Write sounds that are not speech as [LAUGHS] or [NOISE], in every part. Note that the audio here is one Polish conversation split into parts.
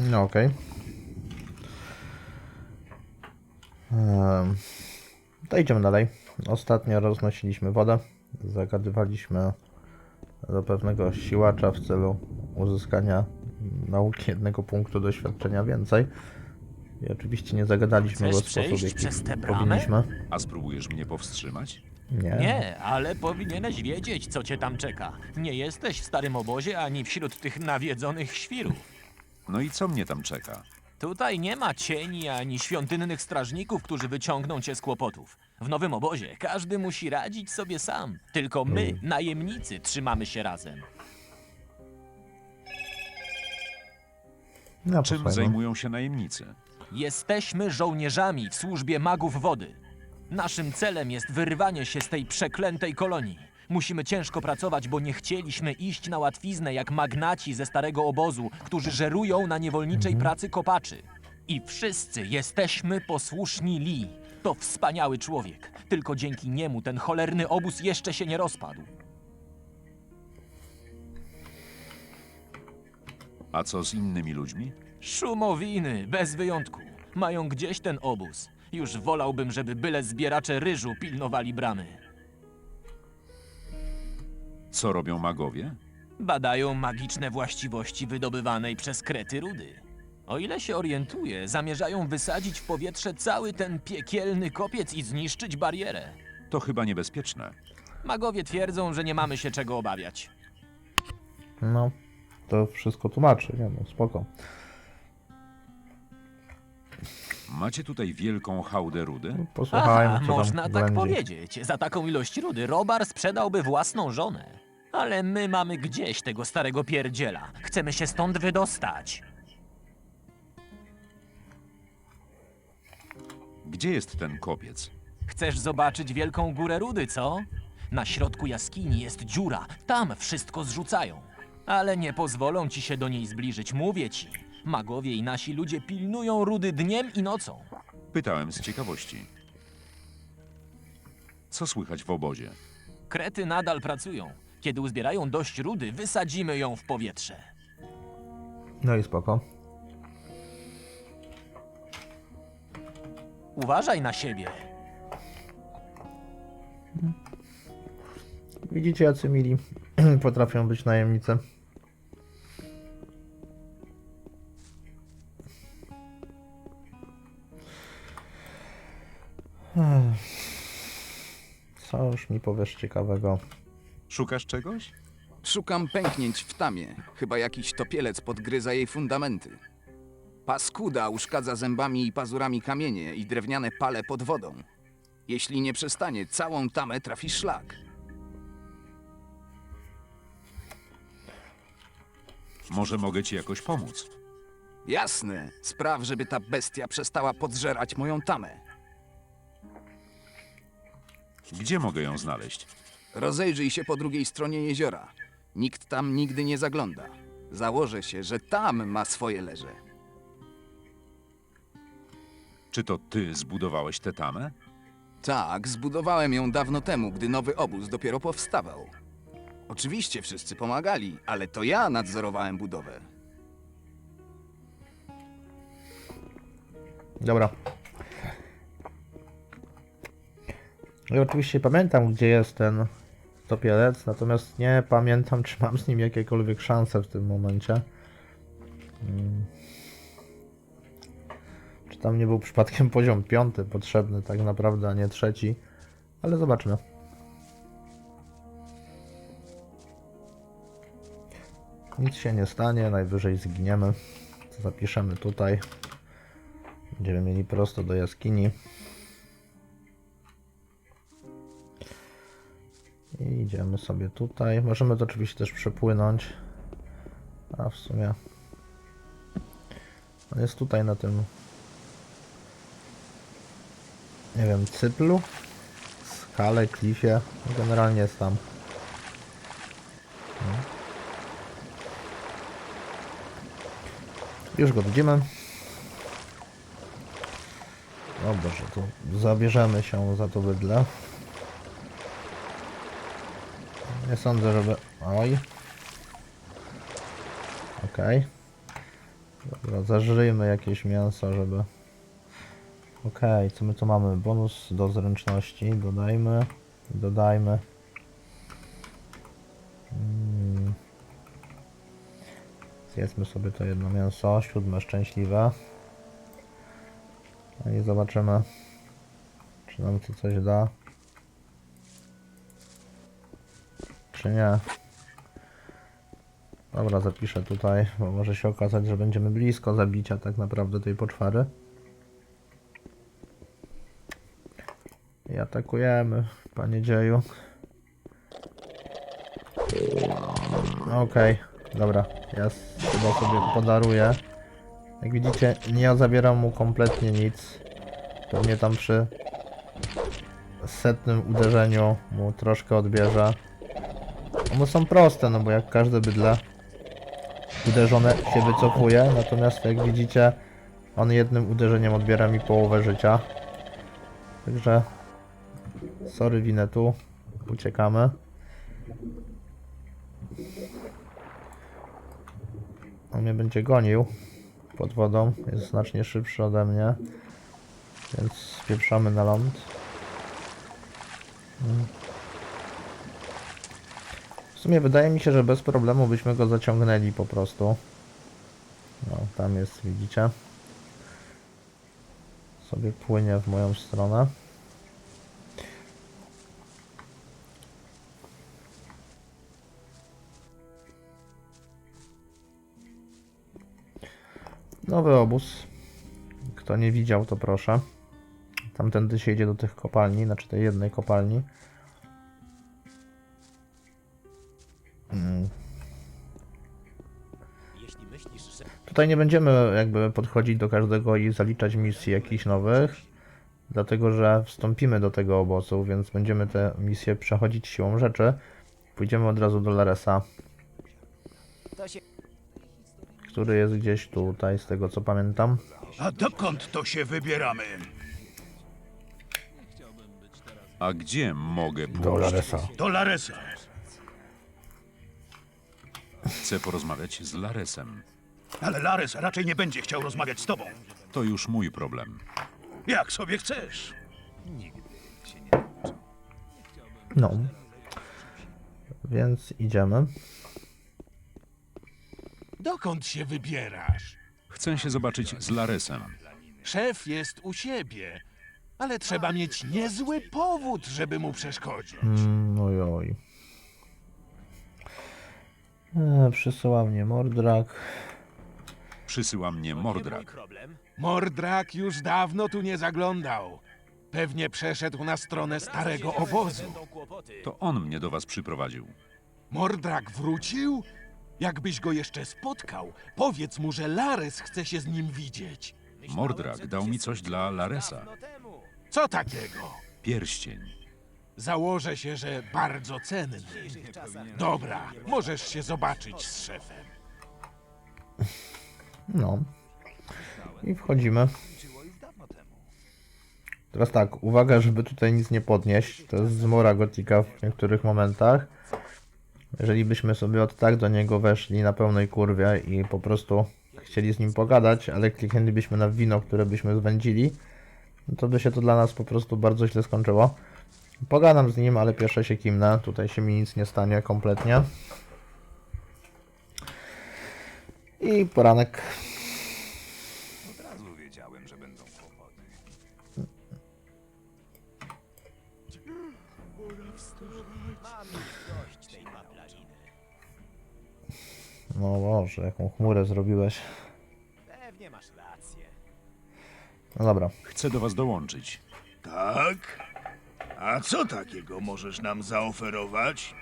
No okej. Em, To idziemy dalej. Ostatnio roznosiliśmy wodę. Zagadywaliśmy do pewnego siłacza w celu uzyskania nauki jednego punktu doświadczenia więcej. I oczywiście nie zagadaliśmy Chcesz go w sposób, przejść jaki przez tę bramę? powinniśmy. A spróbujesz mnie powstrzymać? Nie. Nie, ale powinieneś wiedzieć, co cię tam czeka. Nie jesteś w starym obozie ani wśród tych nawiedzonych świrów. No i co mnie tam czeka? Tutaj nie ma cieni ani świątynnych strażników, którzy wyciągną cię z kłopotów. W nowym obozie każdy musi radzić sobie sam. Tylko my, najemnicy, trzymamy się razem. No, Czym zajmują się najemnicy? Jesteśmy żołnierzami w służbie magów wody. Naszym celem jest wyrwanie się z tej przeklętej kolonii. Musimy ciężko pracować, bo nie chcieliśmy iść na łatwiznę jak magnaci ze starego obozu, którzy żerują na niewolniczej pracy kopaczy. I wszyscy jesteśmy posłuszni Lee. To wspaniały człowiek. Tylko dzięki niemu ten cholerny obóz jeszcze się nie rozpadł. A co z innymi ludźmi? Szumowiny, bez wyjątku. Mają gdzieś ten obóz. Już wolałbym, żeby byle zbieracze ryżu pilnowali bramy. Co robią magowie? Badają magiczne właściwości wydobywanej przez krety rudy. O ile się orientuję, zamierzają wysadzić w powietrze cały ten piekielny kopiec i zniszczyć barierę. To chyba niebezpieczne. Magowie twierdzą, że nie mamy się czego obawiać. No, to wszystko tłumaczy, nie no, spoko. Macie tutaj wielką hałdę rudy? Posłuchajmy, Aha, co można tam tak będzie. powiedzieć. Za taką ilość rudy Robar sprzedałby własną żonę. Ale my mamy gdzieś tego starego pierdziela. Chcemy się stąd wydostać. Gdzie jest ten kopiec? Chcesz zobaczyć wielką górę rudy, co? Na środku jaskini jest dziura, tam wszystko zrzucają. Ale nie pozwolą ci się do niej zbliżyć, mówię ci. Magowie i nasi ludzie pilnują rudy dniem i nocą. Pytałem z ciekawości. Co słychać w obozie? Krety nadal pracują. Kiedy uzbierają dość rudy, wysadzimy ją w powietrze. No i spoko. Uważaj na siebie. Widzicie, jacy mili [CLEARS THROAT] potrafią być najemnice. Ech. Co już mi powiesz ciekawego? Szukasz czegoś? Szukam pęknięć w tamie. Chyba jakiś topielec podgryza jej fundamenty. Paskuda uszkadza zębami i pazurami kamienie i drewniane pale pod wodą. Jeśli nie przestanie, całą tamę trafi szlak. Może mogę ci jakoś pomóc? Jasne, spraw, żeby ta bestia przestała podżerać moją tamę. Gdzie mogę ją znaleźć? Rozejrzyj się po drugiej stronie jeziora. Nikt tam nigdy nie zagląda. Założę się, że tam ma swoje leże. Czy to ty zbudowałeś tę tamę? Tak, zbudowałem ją dawno temu, gdy nowy obóz dopiero powstawał. Oczywiście wszyscy pomagali, ale to ja nadzorowałem budowę. Dobra. Ja oczywiście pamiętam, gdzie jest ten topielec, natomiast nie pamiętam, [LAUGHS] czy mam z nim jakiekolwiek szanse w tym momencie. Mm. Czy tam nie był przypadkiem [LAUGHS] poziom piąty potrzebny tak naprawdę, a nie trzeci. Ale zobaczmy. Nic się nie stanie, najwyżej zginiemy. Zapiszemy tutaj. Będziemy mieli prosto do jaskini. I idziemy sobie tutaj. Możemy to oczywiście też przepłynąć. A w sumie. On jest tutaj na tym. Nie wiem, cyplu? Skale, klifie. Generalnie jest tam. No. Już go widzimy. O Boże, to zabierzemy się za to bydle. Nie sądzę, żeby... Oj. Okej. Dobra, zażyjmy jakieś mięso, żeby... Okej, co my tu mamy? Bonus do zręczności, dodajmy, dodajmy. Mm. Zjedzmy sobie to jedno mięso, siódme szczęśliwe. No i zobaczymy, czy nam to coś da. Czy nie. Dobra, zapiszę tutaj, bo może się okazać, że będziemy blisko zabicia tak naprawdę tej poczwary. I atakujemy, panie dzieju. Okej, dobra, ja chyba sobie podaruję. Jak widzicie, nie zabieram mu kompletnie nic. Pewnie tam przy setnym uderzeniu mu troszkę odbierze. One są proste, no bo jak każde bydle uderzone się wycofuje, natomiast jak widzicie on jednym uderzeniem odbiera mi połowę życia. Także sorry winetu, uciekamy. On mnie będzie gonił pod wodą, jest znacznie szybszy ode mnie, więc spieprzamy na ląd. W sumie wydaje mi się, że bez problemu byśmy go zaciągnęli po prostu. No, tam jest, widzicie. Sobie płynie w moją stronę. Nowy obóz. Kto nie widział, to proszę. Tamtędy się idzie do tych kopalni, znaczy tej jednej kopalni. Mm. Tutaj nie będziemy jakby podchodzić do każdego i zaliczać misji jakichś nowych, dlatego że wstąpimy do tego obozu, więc będziemy te misje przechodzić siłą rzeczy. Pójdziemy od razu do Laresa, który jest gdzieś tutaj, z tego co pamiętam. A dokąd to się wybieramy? A gdzie mogę Do pójść? Laresa. Do Laresa. Chcę porozmawiać z Laresem. Ale Lares raczej nie będzie chciał rozmawiać z tobą. To już mój problem. Jak sobie chcesz. No. Więc idziemy. Dokąd się wybierasz? Chcę się zobaczyć z Laresem. Szef jest u siebie, ale trzeba mieć niezły powód, żeby mu przeszkodzić. Mm, oj, oj. E, przysyła mnie Mordrak. Przysyła mnie Mordrak. Mordrak już dawno tu nie zaglądał. Pewnie przeszedł na stronę starego obozu. To on mnie do was przyprowadził. Mordrak wrócił? Jakbyś go jeszcze spotkał, powiedz mu, że Lares chce się z nim widzieć. Mordrak dał mi coś dla Laresa. Co takiego? Pierścień. Założę się, że bardzo cenny. Dobra, możesz się zobaczyć z szefem. No. I wchodzimy. Teraz tak, uwaga, żeby tutaj nic nie podnieść. To jest zmora gotika w niektórych momentach. Jeżeli byśmy sobie od tak do niego weszli na pełnej kurwie i po prostu chcieli z nim pogadać, ale kliknęlibyśmy na wino, które byśmy zwędzili, to by się to dla nas po prostu bardzo źle skończyło. Pogadam z nim, ale pierwsze się kimnę. Tutaj się mi nic nie stanie kompletnie. I poranek. No Boże, jaką chmurę zrobiłeś. Pewnie masz rację. No dobra. Chcę do was dołączyć. Tak? A co takiego możesz nam zaoferować?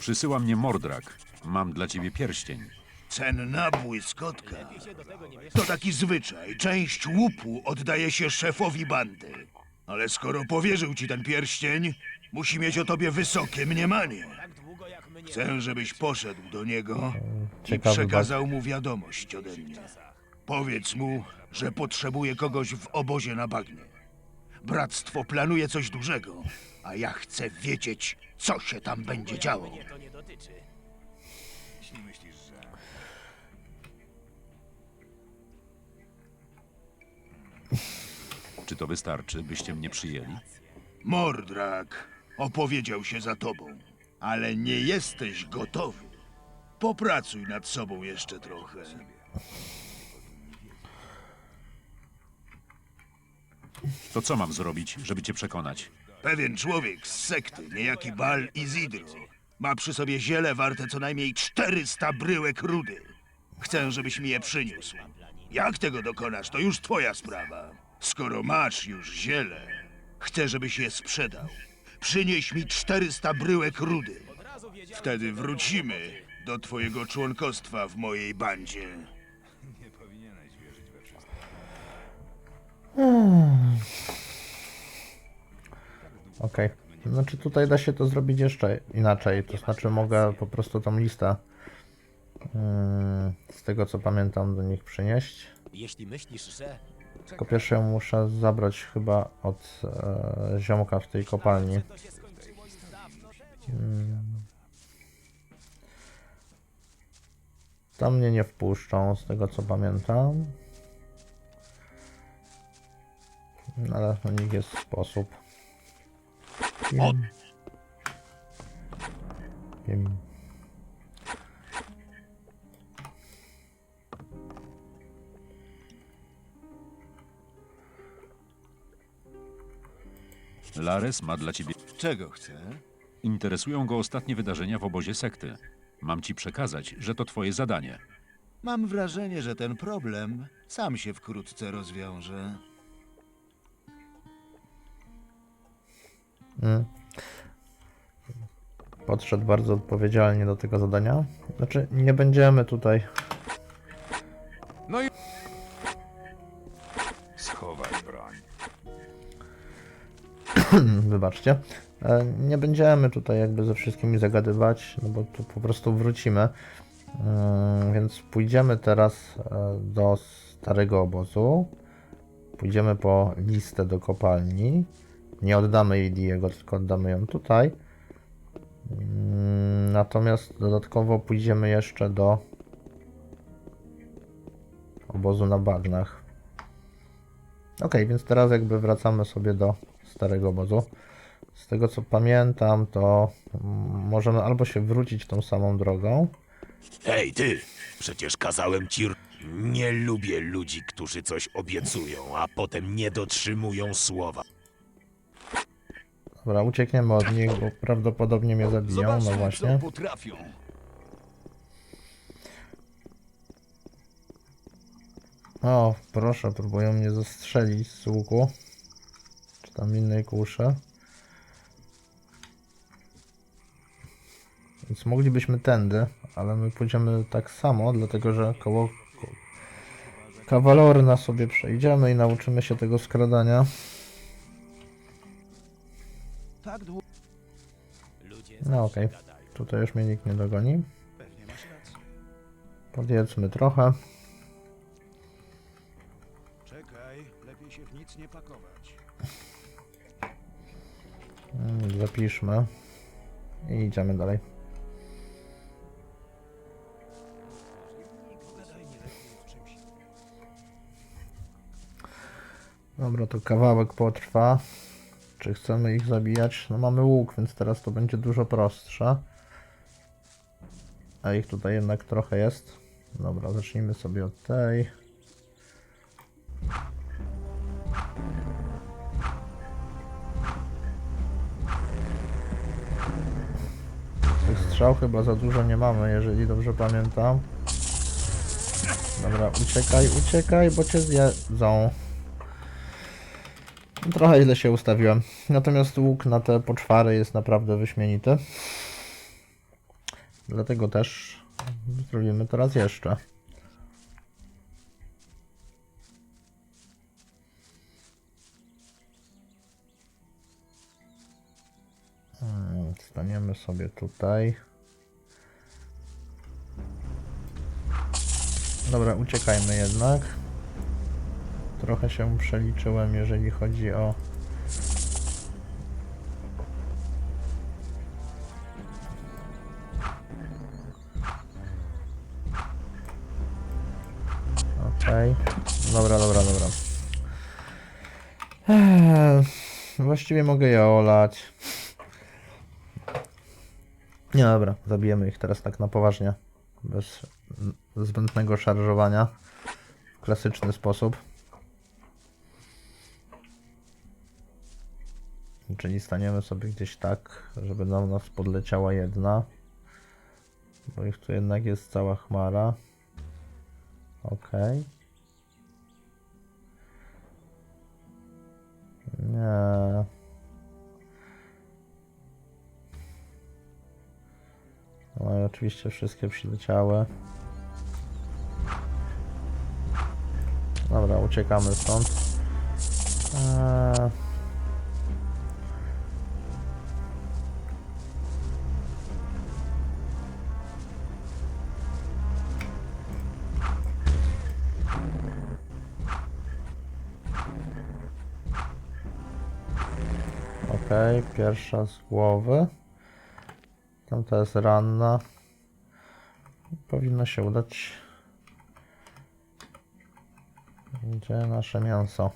Przysyła mnie Mordrak. Mam dla ciebie pierścień. Cenna błyskotka. To taki zwyczaj. Część łupu oddaje się szefowi bandy. Ale skoro powierzył ci ten pierścień, musi mieć o tobie wysokie mniemanie. Chcę, żebyś poszedł do niego i Ciekawy przekazał mu wiadomość ode mnie. Powiedz mu, że potrzebuje kogoś w obozie na bagnie. Bractwo planuje coś dużego a ja chcę wiedzieć, co się tam będzie działo. Mnie to nie dotyczy. Czy to wystarczy, byście mnie przyjęli? Mordrak opowiedział się za tobą, ale nie jesteś gotowy. Popracuj nad sobą jeszcze trochę. To co mam zrobić, żeby cię przekonać? Pewien człowiek z sekty, niejaki Bal Izidro, ma przy sobie ziele warte co najmniej 400 bryłek rudy. Chcę, żebyś mi je przyniósł. Jak tego dokonasz, to już twoja sprawa. Skoro masz już ziele, chcę, żebyś je sprzedał. Przynieś mi 400 bryłek rudy. Wtedy wrócimy do twojego członkostwa w mojej bandzie. Okej. Znaczy tutaj da się to zrobić jeszcze inaczej. To znaczy mogę po prostu tą listę mm, z tego co pamiętam do nich przynieść. Jeśli myślisz, że... Tylko pierwsze muszę zabrać chyba od e, ziomka w tej kopalni. Dawno Tam mnie nie wpuszczą, z tego co pamiętam. No, Ale u nich jest sposób. Pim. Pim. Lares ma dla ciebie... Czego chcę? Interesują go ostatnie wydarzenia w obozie sekty. Mam ci przekazać, że to twoje zadanie. Mam wrażenie, że ten problem sam się wkrótce rozwiąże. Podszedł bardzo odpowiedzialnie do tego zadania. Znaczy, nie będziemy tutaj Schowaj broń. [CLEARS THROAT] wybaczcie. E, Nie będziemy tutaj jakby ze wszystkimi zagadywać, no bo tu po prostu wrócimy. Mm, Więc pójdziemy teraz e, do starego obozu. Pójdziemy po listę do kopalni. Nie oddamy jej Diego, tylko oddamy ją tutaj. Mm, Natomiast dodatkowo pójdziemy jeszcze do obozu na bagnach. Ok, więc teraz jakby wracamy sobie do starego obozu. Z tego co pamiętam, to możemy albo się wrócić tą samą drogą. Hej, ty! Przecież kazałem ci. Nie lubię ludzi, którzy coś obiecują, a potem nie dotrzymują słowa. Dobra, uciekniemy od nich, bo prawdopodobnie mnie zabiją. No właśnie. O, proszę, próbują mnie zastrzelić z łuku. Czy tam innej kuszy. Więc moglibyśmy tędy, ale my pójdziemy tak samo, dlatego że koło ko- kawalorna sobie przejdziemy i nauczymy się tego skradania. Ludzie No okej, tutaj już mnie nikt nie dogoni. Podjedzmy trochę. Czekaj, lepiej się w nic nie pakować. Mm, Zapiszmy. I idziemy dalej. Dobra, to kawałek potrwa. Czy chcemy ich zabijać? No mamy łuk, więc teraz to będzie dużo prostsze. A ich tutaj jednak trochę jest. Dobra, zacznijmy sobie od tej. Tych strzał chyba za dużo nie mamy, jeżeli dobrze pamiętam. Dobra, uciekaj, uciekaj, bo cię zjedzą. Trochę źle się ustawiłem. Natomiast łuk na te poczwary jest naprawdę wyśmienity. Dlatego też zrobimy teraz jeszcze. Hmm, Staniemy sobie tutaj. Dobra, uciekajmy jednak trochę się przeliczyłem, jeżeli chodzi o Okej. Okay. Dobra, dobra, dobra. Eee, właściwie mogę je olać. Nie, dobra, zabijemy ich teraz tak na poważnie. Bez zbędnego szarżowania. W klasyczny sposób. Czyli staniemy sobie gdzieś tak, żeby na nas podleciała jedna. Bo ich tu jednak jest cała chmara. Okej. Nie. No i oczywiście wszystkie przyleciały. Dobra, uciekamy stąd. Eee... pierwsza z głowy. Tamta jest ranna. Powinno się udać. Gdzie nasze mięso?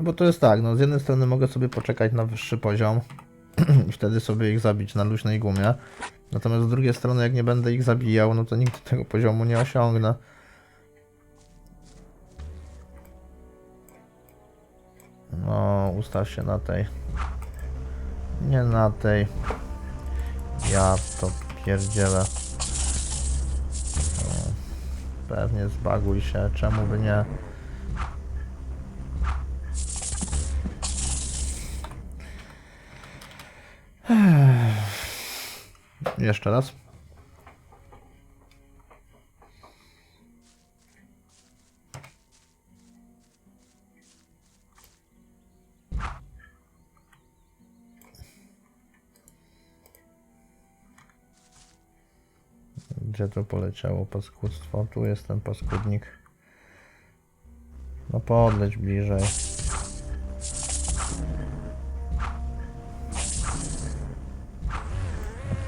Bo to jest tak, no z jednej strony mogę sobie poczekać na wyższy poziom [CLEARS THROAT] i wtedy sobie ich zabić na luźnej gumie. Natomiast z drugiej strony, jak nie będę ich zabijał, no to nigdy tego poziomu nie osiągnę. No, ustaw się na tej. Nie na tej. Ja to pierdzielę. No, pewnie zbaguj się, czemu by nie. Jeszcze raz. Gdzie to poleciało paskudztwo? Tu jest ten paskudnik. No podleć bliżej.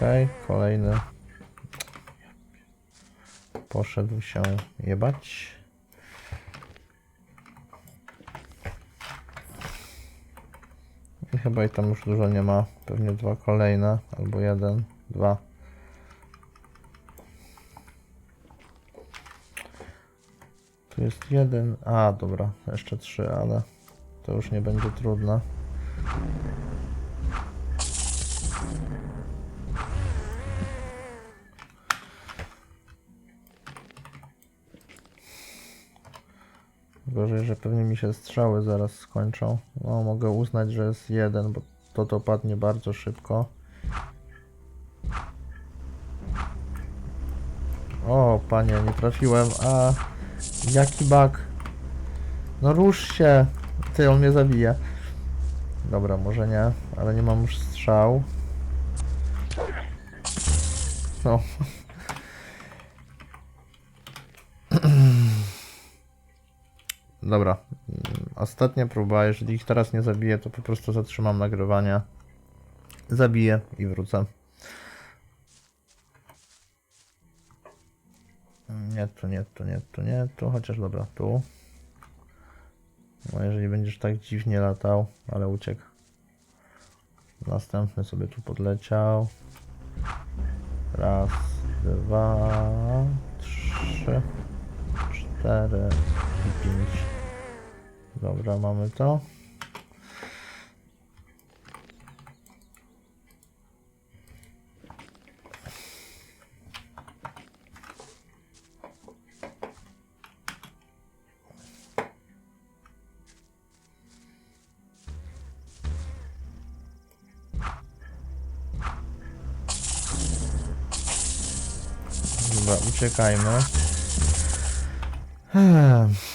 Okej, kolejny. Poszedł się jebać. I chyba i tam już dużo nie ma. Pewnie dwa kolejne, albo jeden, dwa. Tu jest jeden. A, dobra, jeszcze trzy, ale to już nie będzie trudne. Gorzej, że pewnie mi się strzały zaraz skończą. No, mogę uznać, że jest jeden, bo to to padnie bardzo szybko. O, panie, nie trafiłem. A, jaki bug? No rusz się. Ty, on mnie zabije. Dobra, może nie, ale nie mam już strzał. No. Dobra. Mm, Ostatnia próba. Jeżeli ich teraz nie zabiję, to po prostu zatrzymam nagrywanie. Zabiję i wrócę. Nie tu, nie tu, nie tu, nie tu. Chociaż dobra, tu. No jeżeli będziesz tak dziwnie latał, ale uciekł. Następny sobie tu podleciał. Raz, dwa, trzy, cztery i pięć. Dobra, mamy to. Dobra, uciekajmy. Ehm.